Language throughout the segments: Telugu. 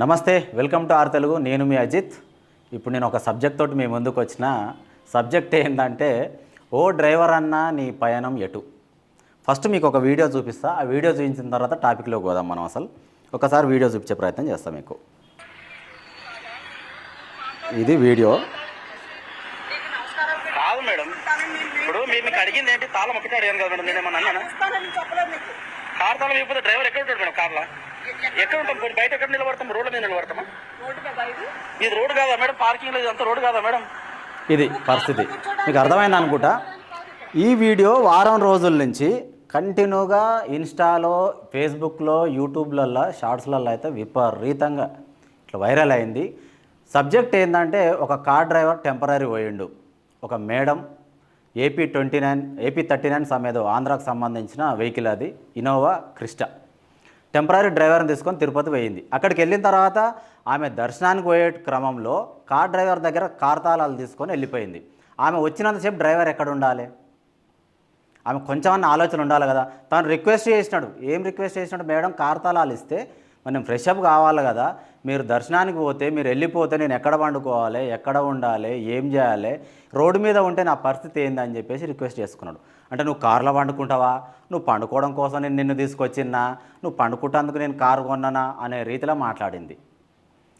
నమస్తే వెల్కమ్ టు ఆర్ తెలుగు. నేను మీ అజిత్. ఇప్పుడు నేను ఒక సబ్జెక్ట్ తోటి మీ ముందుకు వచ్చిన సబ్జెక్ట్ ఏంటంటే ఓ డ్రైవర్ అన్న నీ పయనం ఎటు? ఫస్ట్ మీకు ఒక వీడియో చూపిస్తా. ఆ వీడియో చూపించిన తర్వాత టాపిక్లోకి పోదాం మనం అసలు. ఒకసారి వీడియో చూపించే ప్రయత్నం చేస్తాం మీకు. ఇది వీడియో. కాదు మేడం. ఇప్పుడు మీరు మీకు అడిగింది ఏంటి? తాళం ఒకటి అడిగాను కదా మేడం. అన్నానా? చెప్పలేదు మీకు కార్ తాళం ఇవ్వకపోతే డ్రైవర్ ఎక్కడ ఉంటాడు మేడం? కార్లో? ఎక్కడ ఉంటాం? పోనీ బయట ఎక్కడ నిలబడతాం? రోడ్ల మీద నిలబడతామా? రోడ్డు ఇది? ఇది రోడ్ కాదా మేడం? పార్కింగ్ లేదు అంత రోడ్ కాదా మేడం? ఇది పరిస్థితి. మీకు అర్థమైంది అనుకుంటా? ఈ వీడియో వారం రోజుల నుంచి కంటిన్యూగా ఇన్స్టాలో ఫేస్బుక్లో యూట్యూబ్లల్లో షార్ట్స్లలో అయితే విపరీతంగా ఇట్లా వైరల్ అయింది. సబ్జెక్ట్ ఏంటంటే ఒక కార్ డ్రైవర్ టెంపరీ పోయిండు. ఒక madam AP twenty nine AP thirty nine సమేదో ఆంధ్రాకు సంబంధించిన వెహికల్ అది ఇనోవా క్రిస్టా. టెంపరీ డ్రైవర్ని తీసుకొని తిరుపతి పోయింది. అక్కడికి వెళ్ళిన తర్వాత ఆమె దర్శనానికి పోయే క్రమంలో కార్ డ్రైవర్ దగ్గర కార్ తాళాలు తీసుకొని వెళ్ళిపోయింది. ఆమె వచ్చినంతసేపు డ్రైవర్ ఎక్కడ ఉండాలి? ఆమె కొంచెమన్నా ఆలోచన ఉండాలి కదా. తను రిక్వెస్ట్ చేసినాడు. ఏం రిక్వెస్ట్ చేసినాడు? మేడం కార్ తాళాలు ఇస్తే మనం ఫ్రెష్ అప్ కావాలి కదా. మీరు దర్శనానికి పోతే మీరు వెళ్ళిపోతే నేను ఎక్కడ వండుకోవాలి ఎక్కడ ఉండాలి ఏం చేయాలి రోడ్డు మీద ఉంటే నా పరిస్థితి ఏందని చెప్పేసి రిక్వెస్ట్ చేసుకున్నాడు. అంటే నువ్వు కార్లో పండుకుంటావా? నువ్వు పండుకోవడం కోసం నేను నిన్ను తీసుకొచ్చిన్నా? నువ్వు పండుకుంటేందుకు నేను కారు కొన్నానా? అనే రీతిలో మాట్లాడింది.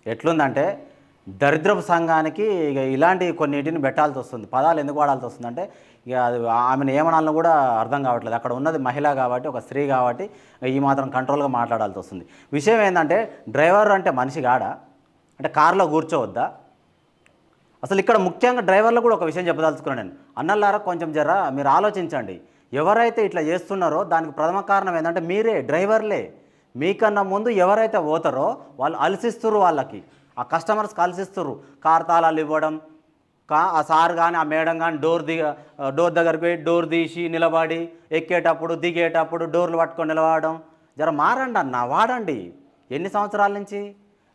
ఎట్లుందంటే దరిద్రపు సంఘానికి ఇక ఇలాంటి కొన్నిటిని పెట్టాల్సి వస్తుంది. పదాలు ఎందుకు వాడాల్సి వస్తుంది అంటే ఇక అది ఆమెను ఏమనాలని కూడా అర్థం కావట్లేదు. అక్కడ ఉన్నది మహిళ కాబట్టి ఒక స్త్రీ కాబట్టి ఈ మాత్రం కంట్రోల్గా మాట్లాడాల్సి వస్తుంది. విషయం ఏంటంటే డ్రైవర్ అంటే మనిషి కాడా? అంటే కారులో కూర్చోవద్దా? అసలు ఇక్కడ ముఖ్యంగా డ్రైవర్లు కూడా ఒక విషయం చెప్పదలుచుకున్నాను నేను. అన్నల్లారా కొంచెం జర మీరు ఆలోచించండి. ఎవరైతే ఇట్లా చేస్తున్నారో దానికి ప్రథమ కారణం ఏంటంటే మీరే డ్రైవర్లే. మీకన్నా ముందు ఎవరైతే పోతారో వాళ్ళు అలసిస్తురు వాళ్ళకి. ఆ కస్టమర్స్ కలిసిస్తారు కార్ తాళాలు ఇవ్వడం కా ఆ సార్ కానీ ఆ మేడం కానీ డోర్ దిగ డోర్ దగ్గరికి పోయి డోర్ తీసి నిలబడి ఎక్కేటప్పుడు దిగేటప్పుడు డోర్లు పట్టుకొని నిలబడడం. జర మారండి అన్న వాడండి. ఎన్ని సంవత్సరాల నుంచి?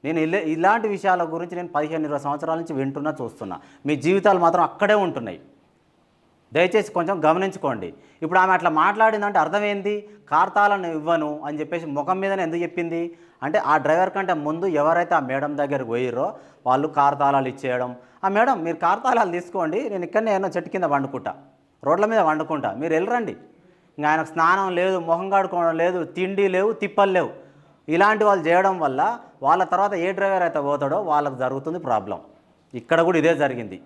నేను ఇలా ఇలాంటి విషయాల గురించి నేను పదిహేను ఇరవై సంవత్సరాల నుంచి వింటున్నా చూస్తున్నా. మీ జీవితాలు మాత్రం అక్కడే ఉంటున్నాయి. దయచేసి కొంచెం గమనించుకోండి. ఇప్పుడు ఆమె అట్లా మాట్లాడిందంటే అర్థమైంది? కార్తాలను ఇవ్వను అని చెప్పేసి ముఖం మీదనే ఎందుకు చెప్పింది? అంటే ఆ డ్రైవర్ కంటే ముందు ఎవరైతే ఆ మేడం దగ్గరికి పోయిర్రో వాళ్ళు కార్తాళాలు ఇచ్చేయడం. ఆ మేడం మీరు కార్తాళాలు తీసుకోండి నేను ఇక్కడనే ఏమన్నా చెట్టు కింద వండుకుంటా రోడ్ల మీద వండుకుంటా మీరు వెళ్ళరండి. ఇంకా ఆయనకు స్నానం లేదు మొహం కాడుకోవడం లేదు తిండి లేవు తిప్పలు లేవు. ఇలాంటి వాళ్ళు చేయడం వల్ల వాళ్ళ తర్వాత ఏ డ్రైవర్ అయితే పోతాడో వాళ్ళకి జరుగుతుంది ప్రాబ్లం. ఇక్కడ కూడా ఇదే జరిగింది.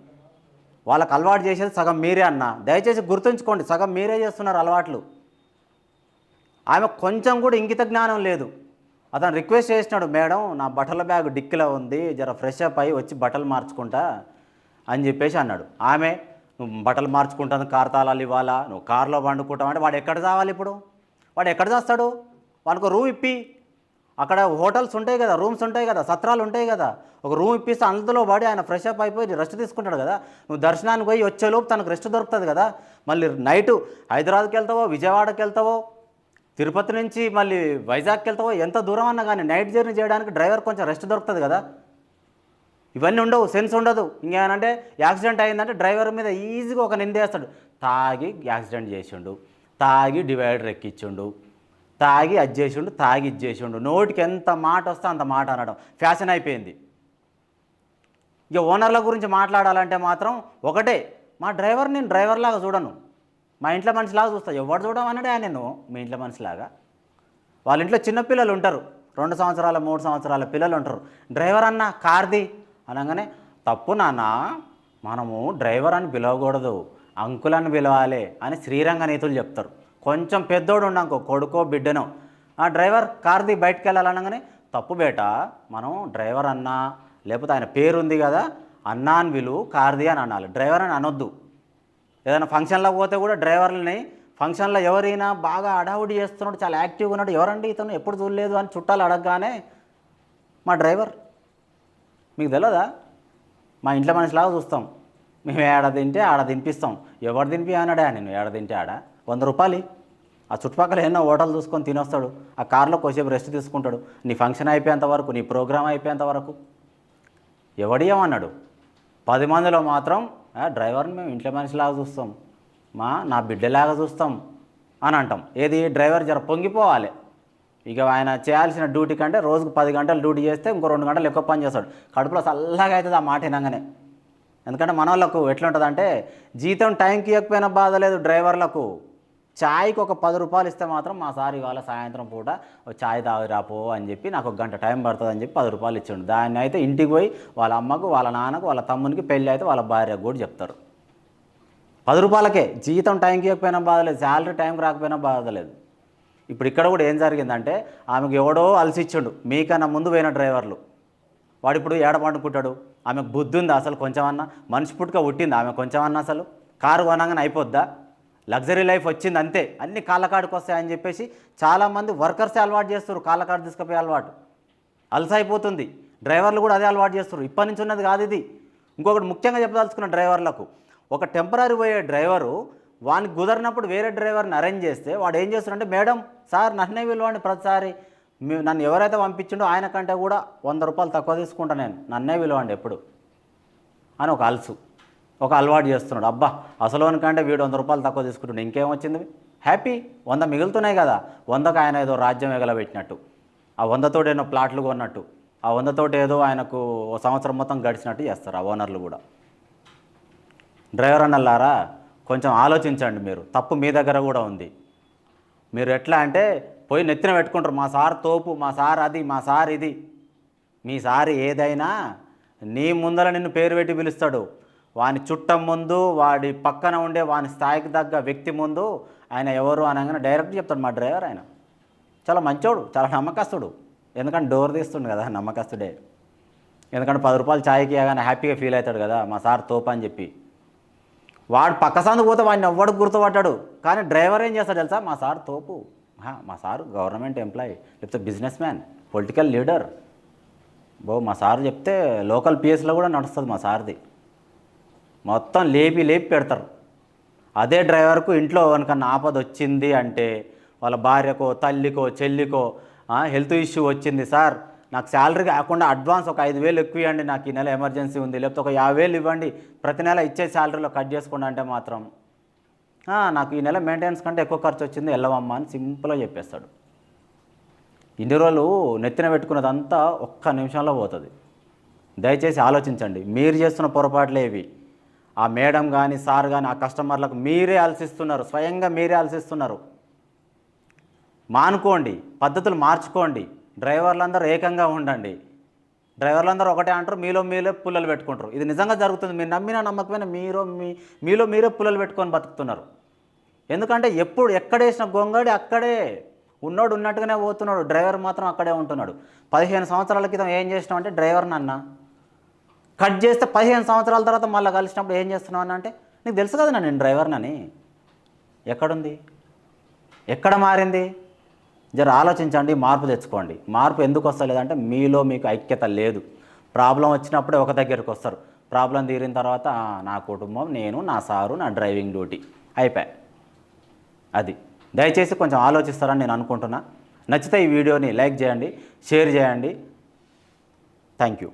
వాళ్ళకి అలవాటు చేసేది సగం మీరే అన్న. దయచేసి గుర్తుంచుకోండి సగం మీరే చేస్తున్నారు అలవాట్లు. ఆమె కొంచెం కూడా ఇంగిత జ్ఞానం లేదు. అతను రిక్వెస్ట్ చేసినాడు మేడం నా బట్టల బ్యాగ్ డిక్కిలో ఉంది జర ఫ్రెష్ అప్ అయ్యి వచ్చి బట్టలు మార్చుకుంటా అని చెప్పేసి అన్నాడు. ఆమె నువ్వు బట్టలు మార్చుకుంటాను కార్ తాళాలు ఇవ్వాలా? నువ్వు కారులో వండుకుంటావు అంటే వాడు ఎక్కడ చావాలి ఇప్పుడు? వాడు ఎక్కడ చేస్తాడు? వానికి రూమ్ ఇప్పి. అక్కడ హోటల్స్ ఉంటాయి కదా రూమ్స్ ఉంటాయి కదా సత్రాలు ఉంటాయి కదా. ఒక రూమ్ ఇప్పిస్తే అందులో పడి ఆయన ఫ్రెష్ అప్ అయిపోయి రెస్ట్ తీసుకుంటాడు కదా. నువ్వు దర్శనానికి పోయి వచ్చేలోపు తనకు రెస్ట్ దొరుకుతుంది కదా. మళ్ళీ నైటు హైదరాబాద్కి వెళ్తావో విజయవాడకి వెళ్తావో తిరుపతి నుంచి మళ్ళీ వైజాగ్కి వెళ్తావో ఎంత దూరం అన్నా కానీ నైట్ జర్నీ చేయడానికి డ్రైవర్ కొంచెం రెస్ట్ దొరుకుతుంది కదా. ఇవన్నీ ఉండవు సెన్స్ ఉండదు. ఇంకేమంటే యాక్సిడెంట్ అయిందంటే డ్రైవర్ మీద ఈజీగా ఒక నిందేస్తాడు తాగి యాక్సిడెంట్ చేసిండు తాగి డివైడర్ ఎక్కించుండు. తాగి అది చేసిండు తాగి ఇది చేసిండు. నోటికి ఎంత మాట వస్తే అంత మాట అనడం. ఫ్యాషన్ అయిపోయింది. ఇక ఓనర్ల గురించి మాట్లాడాలంటే మాత్రం ఒకటే మా డ్రైవర్ నేను డ్రైవర్లాగా చూడను. మా ఇంట్లో మనిషిలాగా చూస్తా. ఎవడు చూడమన్నాడే నేను మీ ఇంట్లో మనిషిలాగా. వాళ్ళ ఇంట్లో చిన్నపిల్లలు ఉంటారు. రెండు సంవత్సరాల మూడు సంవత్సరాల పిల్లలు ఉంటారు. డ్రైవర్ అన్న కార్ది అనగానే తప్పు నాన్న మనము డ్రైవర్ అని పిలవకూడదు. అంకుల్ అని పిలవాలి అని శ్రీరంగ నేతులు చెప్తారు. కొంచెం పెద్దోడు ఉండనుకో కొడుకో బిడ్డనో. ఆ డ్రైవర్ కార్ది బయటకు వెళ్ళాలనగానే తప్పు బేట మనం డ్రైవర్ అన్నా లేకపోతే ఆయన పేరు ఉంది కదా అన్నా అని విలువ కార్ది అని అనాలి. డ్రైవర్ అని అనొద్దు. ఏదైనా ఫంక్షన్లో పోతే కూడా డ్రైవర్లని ఫంక్షన్లో ఎవరైనా బాగా అడావుడి చేస్తున్నాడు చాలా యాక్టివ్గా ఉన్నాడు ఎవరండి ఇతను? ఎప్పుడు చూడలేదు? అని చుట్టాలు అడగగానే మా డ్రైవర్. మీకు తెలియదా మా ఇంట్లో మనిషిలాగా చూస్తాం. మేము ఏడ తింటే ఆడ తినిపిస్తాం. ఎవరు తినిపి అన్నాడా నేను ఏడ తింటే ఆడ. వంద రూపాయలు ఆ చుట్టుపక్కల ఎన్నో హోటల్ చూసుకొని తినొస్తాడు. ఆ కార్లో కొద్దిసేపు రెస్ట్ తీసుకుంటాడు. నీ ఫంక్షన్ అయిపోయేంత వరకు నీ ప్రోగ్రామ్ అయిపోయేంత వరకు. ఎవడేమన్నాడు పది మందిలో మాత్రం డ్రైవర్ని మేము ఇంట్లో మనిషిలాగా చూస్తాం. మా నా బిడ్డలాగా చూస్తాం. అని అంటాం. ఏది? డ్రైవర్ జర పొంగిపోవాలి. ఇక ఆయన చేయాల్సిన డ్యూటీ కంటే రోజుకు పది గంటలు డ్యూటీ చేస్తే ఇంకో రెండు గంటలు ఎక్కువ పని చేస్తాడు. కడుపులో చల్లగా అవుతుంది ఆ మాట వినంగానే. ఎందుకంటే మన వాళ్ళకు ఎట్లుంటుందంటే జీతం టైంకి ఇవ్వకపోయినా బాధ లేదు డ్రైవర్లకు. ఛాయ్కి ఒక పది రూపాయలు ఇస్తే మాత్రం మా సార్ ఇవాళ సాయంత్రం పూట ఛాయ్ తాగి రాపో అని చెప్పి నాకు ఒక గంట టైం పడుతుంది అని చెప్పి పది రూపాయలు ఇచ్చిండు. దాన్ని అయితే ఇంటికి పోయి వాళ్ళ అమ్మకు వాళ్ళ నాన్నకు వాళ్ళ తమ్మునికి పెళ్ళి అయితే వాళ్ళ భార్యకు కూడా చెప్తారు. పది రూపాయలకే జీతం టైంకి ఇవ్వకపోయినా బాధలేదు శాలరీ టైంకి రాకపోయినా బాధలేదు ఇప్పుడు ఇక్కడ కూడా ఏం జరిగిందంటే ఆమెకు ఎవడో అలసిచ్చిండు మీకన్నా ముందు పోయిన డ్రైవర్లు. వాడు ఇప్పుడు ఏడపండుకుంటాడు ఆమెకు బుద్ధి ఉంది అసలు కొంచెమన్నా? మనిషి పుట్టుక పుట్టింది? ఆమె కొంచెమన్నా అసలు? కారు కొనగానే అయిపోద్దా? లగ్జరీ లైఫ్ వచ్చింది అంతే. అన్ని కాళ్ళకాడికి వస్తాయని చెప్పేసి చాలామంది వర్కర్సే అలవాటు చేస్తారు కాళ్ళకాడు తీసుకుపోయే అలవాటు. అలసైపోతుంది డ్రైవర్లు కూడా అదే అలవాటు చేస్తారు ఇప్పటి నుంచి ఉన్నది కాదు ఇది. ఇంకొకటి ముఖ్యంగా చెప్పదలుచుకున్న డ్రైవర్లకు ఒక టెంపరీ పోయే డ్రైవరు వానికి కుదరినప్పుడు వేరే డ్రైవర్ని అరేంజ్ చేస్తే వాడు ఏం చేస్తాడంటే మేడం సార్ నన్నే పిలవండి ప్రతిసారి. నన్ను ఎవరైతే పంపించిండో ఆయన కంటే కూడా వంద రూపాయలు తక్కువ తీసుకుంటా నేను. నన్నే పిలవండి ఎప్పుడు. అని ఒక అలసు. ఒక అలవాటు చేస్తున్నాడు. అబ్బా అసలు కంటే వీడు వంద రూపాయలు తక్కువ తీసుకుంటుండే. ఇంకేం వచ్చింది హ్యాపీ. వంద మిగులుతున్నాయి కదా. వందకు ఆయన ఏదో రాజ్యం ఎగలబెట్టినట్టు. ఆ వందతోటి ఏదో ప్లాట్లు కొన్నట్టు. ఆ వందతోటి ఏదో ఆయనకు ఓ సంవత్సరం మొత్తం గడిచినట్టు చేస్తారు ఆ ఓనర్లు కూడా. డ్రైవర్ అన్నల్లారా కొంచెం ఆలోచించండి మీరు. తప్పు మీ దగ్గర కూడా ఉంది. మీరు ఎట్లా అంటే పోయి నెత్తిన పెట్టుకుంటారు. మా సార్ తోపు మా సార్ అది మా సార్ ఇది. మీ సార్ ఏదైనా నీ ముందర నిన్ను పేరు పెట్టి పిలుస్తాడు. వాని చుట్టం ముందు వాడి పక్కన ఉండే వాని స్థాయికి తగ్గ వ్యక్తి ముందు ఆయన ఎవరు అనగానే డైరెక్ట్ చెప్తాడు మా డ్రైవర్ ఆయన. చాలా మంచోడు చాలా నమ్మకస్తుడు. ఎందుకంటే డోర్ తీస్తుండు కదా నమ్మకస్తుడే. ఎందుకంటే పది రూపాయలు ఛాయ్కి ఇవ్వగానే హ్యాపీగా ఫీల్ అవుతాడు కదా మా సార్ తోపు అని చెప్పి. వాడు పక్క సందు పోతే వాడిని ఎవ్వడు గుర్తుపట్టాడు. కానీ డ్రైవర్ ఏం చేస్తాడు తెలుసా? మా సార్ తోపు. హా, మా సార్ గవర్నమెంట్ ఎంప్లాయీ లేకపోతే బిజినెస్ మ్యాన్ పొలిటికల్ లీడర్. బో మా సార్ చెప్తే లోకల్ పిఎస్లో కూడా నడుస్తుంది మా సార్ది. మొత్తం లేపి లేపి పెడతారు. అదే డ్రైవర్కు ఇంట్లో ఎవరికన్నా ఆపద వచ్చింది అంటే వాళ్ళ భార్యకో తల్లికో చెల్లికో హెల్త్ ఇష్యూ వచ్చింది సార్ నాకు శాలరీ కాకుండా అడ్వాన్స్ ఒక ఐదు వేలు ఎక్కువ ఇవ్వండి నాకు ఈ నెల ఎమర్జెన్సీ ఉంది లేకపోతే ఒక యాభై వేలు ఇవ్వండి ప్రతి నెల ఇచ్చే శాలరీలో కట్ చేసుకోండి అంటే మాత్రం నాకు ఈ నెల మెయింటెనెన్స్ కంటే ఎక్కువ ఖర్చు వచ్చింది వెళ్ళవమ్మా అని సింపుల్గా చెప్పేస్తాడు. ఇన్ని రోజులు నెత్తిన పెట్టుకున్నదంతా ఒక్క నిమిషంలో పోతుంది. దయచేసి ఆలోచించండి మీరు చేస్తున్న పొరపాట్లు ఏవి ఆ మేడం కానీ సార్ కానీ ఆ కస్టమర్లకు మీరే అలసిస్తున్నారు. స్వయంగా మీరే అలసిస్తున్నారు. మానుకోండి పద్ధతులు మార్చుకోండి. డ్రైవర్లందరూ ఏకంగా ఉండండి. డ్రైవర్లందరూ ఒకటే అంటారు మీలో మీరే పుల్లలు పెట్టుకుంటారు. ఇది నిజంగా జరుగుతుంది. మీరు నమ్మినా నమ్మకమైన మీరు మీ మీలో మీరే పుల్లలు పెట్టుకొని బతుకుతున్నారు. ఎందుకంటే ఎప్పుడు ఎక్కడేసిన గొంగడి అక్కడే. ఉన్నోడు ఉన్నట్టుగానే పోతున్నాడు. డ్రైవర్ మాత్రం అక్కడే ఉంటున్నాడు. పదిహేను సంవత్సరాల క్రితం ఏం చేసినామంటే అంటే డ్రైవర్ నాన్న కట్ చేస్తే పదిహేను సంవత్సరాల తర్వాత మళ్ళీ కలిసినప్పుడు ఏం చేస్తున్నావు అని అంటే నీకు తెలుసు కదా నేను డ్రైవర్నని. ఎక్కడుంది? ఎక్కడ మారింది? జర ఆలోచించండి మార్పు తెచ్చుకోండి. మార్పు ఎందుకు వస్తలేదంటే మీలో మీకు ఐక్యత లేదు. ప్రాబ్లం వచ్చినప్పుడే ఒక దగ్గరికి వస్తారు. ప్రాబ్లం తీరిన తర్వాత నా కుటుంబం నేను నా సారు నా డ్రైవింగ్ డ్యూటీ అయిపోయా. అది. దయచేసి కొంచెం ఆలోచిస్తారని నేను అనుకుంటున్నా. నచ్చితే ఈ వీడియోని లైక్ చేయండి షేర్ చేయండి. Thank you.